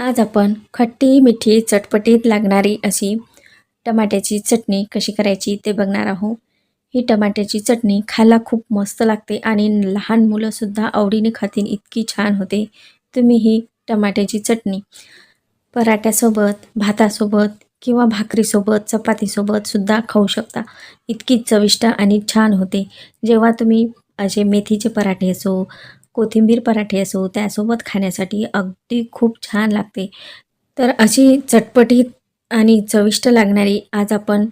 आज आपण खट्टी मिठी चटपटीत लागणारी अशी टमाट्याची चटणी कशी करायची ते बघणार आहोत. ही टमाट्याची चटणी खायला खूप मस्त लागते आणि लहान मुलंसुद्धा आवडीने खातील इतकी छान होते. तुम्ही ही टमाट्याची चटणी पराठ्यासोबत भातासोबत किंवा भाकरीसोबत चपातीसोबतसुद्धा खाऊ शकता. इतकी चविष्ट आणि छान होते. जेव्हा तुम्ही असे मेथीचे पराठे असो कोथिंबीर पराठे असो त्यासोबत खाण्यासाठी अगदी खूप छान लागते. तर अशी चटपटीत आणि चविष्ट लागणारी आज आपण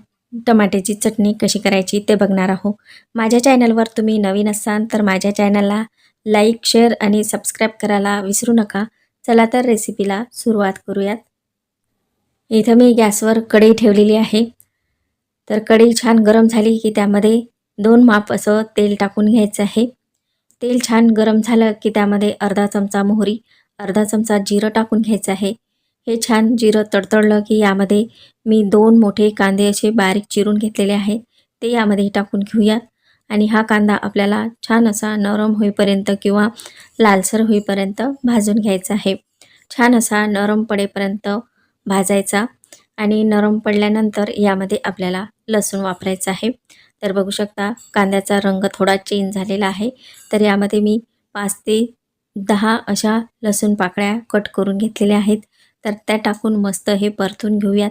टमाट्याची चटणी कशी करायची ते बघणार आहोत. माझ्या चॅनलवर तुम्ही नवीन असाल तर माझ्या चॅनलला लाईक शेअर आणि सबस्क्राईब करायला विसरू नका. चला तर रेसिपीला सुरुवात करूयात. इथं मी गॅसवर कढई ठेवलेली आहे. तर कढई छान गरम झाली की त्यामध्ये दोन माप असं तेल टाकून घ्यायचं आहे. तेल छान गरम झालं की त्यामध्ये अर्धा चमचा मोहरी अर्धा चमचा जिरं टाकून घ्यायचं आहे. हे छान जिरं तडतडलं की यामध्ये मी दोन मोठे कांदे असे बारीक चिरून घेतलेले आहे. ते यामध्ये टाकून घेऊयात. आणि हा कांदा आपल्याला छान असा नरम होईपर्यंत किंवा लालसर होईपर्यंत भाजून घ्यायचा आहे. छान असा नरम पडेपर्यंत भाजायचा आणि नरम पडल्यानंतर यामध्ये आपल्याला लसूण वापरायचं आहे. तर बघू शकता कांद्याचा रंग थोडा चेंज झालेला आहे. तर यामध्ये मी पाच ते दहा अशा लसूण पाकळ्या कट करून घेतलेल्या आहेत. तर त्या टाकून मस्त हे परतून घेऊयात.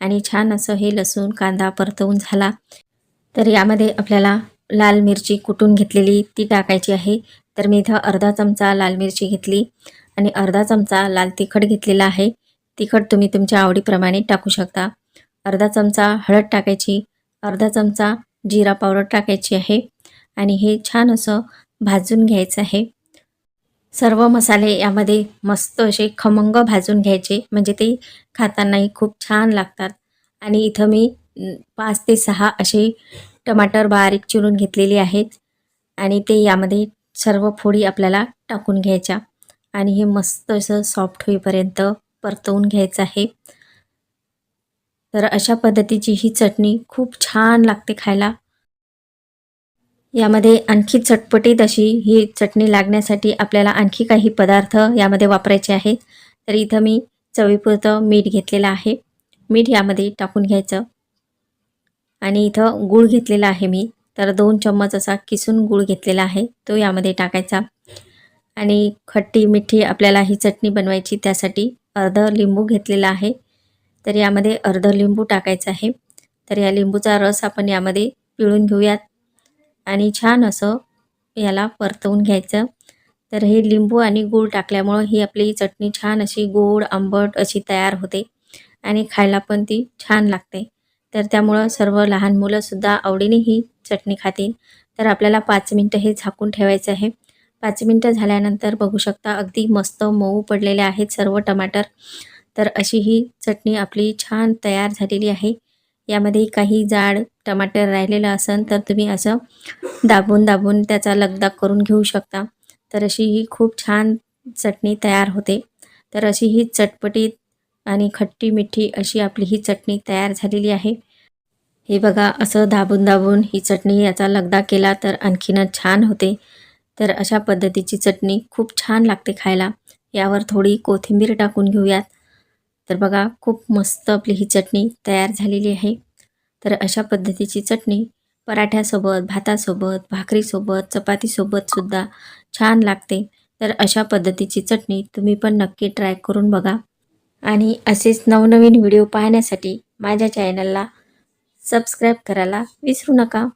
आणि छान असं हे लसूण कांदा परतवून झाला. तर यामध्ये आपल्याला लाल मिरची कुटून घेतलेली ती टाकायची आहे. तर मी इथं अर्धा चमचा लाल मिरची घेतली आणि अर्धा चमचा लाल तिखट घेतलेला आहे. तिखट तुम्ही तुमच्या आवडीप्रमाणे टाकू शकता. अर्धा चमचा हळद टाकायची अर्धा चमचा जिरा पावडर टाकायची आहे आणि हे छान असं भाजून घ्यायचं आहे. सर्व मसाले यामध्ये मस्त असे खमंग भाजून घ्यायचे म्हणजे ते खातानाही खूप छान लागतात. आणि इथं मी पाच ते सहा असे टमाटर बारीक चिरून घेतलेले आहेत आणि ते यामध्ये सर्व फोडी आपल्याला टाकून घ्यायच्या. आणि हे मस्त असं सॉफ्ट होईपर्यंत परतवून घ्यायचं आहे. तर अशा पद्धतीची ही चटणी खूप छान लागते खायला. यामध्ये आणखी चटपटीत अशी ही चटणी लागण्यासाठी आपल्याला आणखी काही पदार्थ यामध्ये वापरायचे आहेत. तर इथं मी चवीपुरतं मीठ घेतलेलं आहे. मीठ यामध्ये टाकून घ्यायचं. आणि इथं गूळ घेतलेला आहे मी. तर दोन चम्मच असा किसून गूळ घेतलेला आहे. तो यामध्ये टाकायचा. आणि खट्टी मिठी आपल्याला ही चटणी बनवायची. त्यासाठी अर्ध लिंबू घेतलेला आहे. तर यामध्ये अर्ध लिंबू टाकायचं आहे. तर या लिंबूचा रस आपण यामध्ये पिळून घेऊयात. आणि छान असं याला परतवून घ्यायचं. तर हे लिंबू आणि गूळ टाकल्यामुळं ही आपली चटणी छान अशी गोड आंबट अशी तयार होते आणि खायला पण ती छान लागते. तर त्यामुळं सर्व लहान मुलंसुद्धा आवडीने ही चटणी खातील. तर आपल्याला पाच मिनटं हे झाकून ठेवायचं आहे. पाच मिनटं झाल्यानंतर बघू शकता अगदी मस्त मऊ पडलेले आहेत सर्व टमाटर. तर अशी ही चटणी आपली छान तयार झालेली आहे. यामध्ये काही जाड टमाटर राहिलेलं असेल तर तुम्ही असं दाबून दाबून त्याचा लगदाग करून घेऊ शकता. तर अशी ही खूप छान चटणी तयार होते. तर अशी ही चटपटीत आणि खट्टी मिठी अशी आपली ही चटणी तयार झालेली आहे. हे बघा असं दाबून दाबून ही चटणी याचा लगदा केला तर आणखीनच छान होते. तर अशा पद्धतीची चटणी खूप छान लागते खायला. यावर थोडी कोथिंबीर टाकून घेऊयात. तर बघा खूप मस्त आपली ही चटणी तयार झालेली आहे. तर अशा पद्धतीची चटणी पराठ्यासोबत भातासोबत भाकरीसोबत चपातीसोबतसुद्धा छान लागते. तर अशा पद्धतीची चटणी तुम्ही पण नक्की ट्राय करून बघा. आणि असेच नवनवीन व्हिडिओ पाहण्यासाठी माझ्या चॅनलला सबस्क्राईब करायला विसरू नका.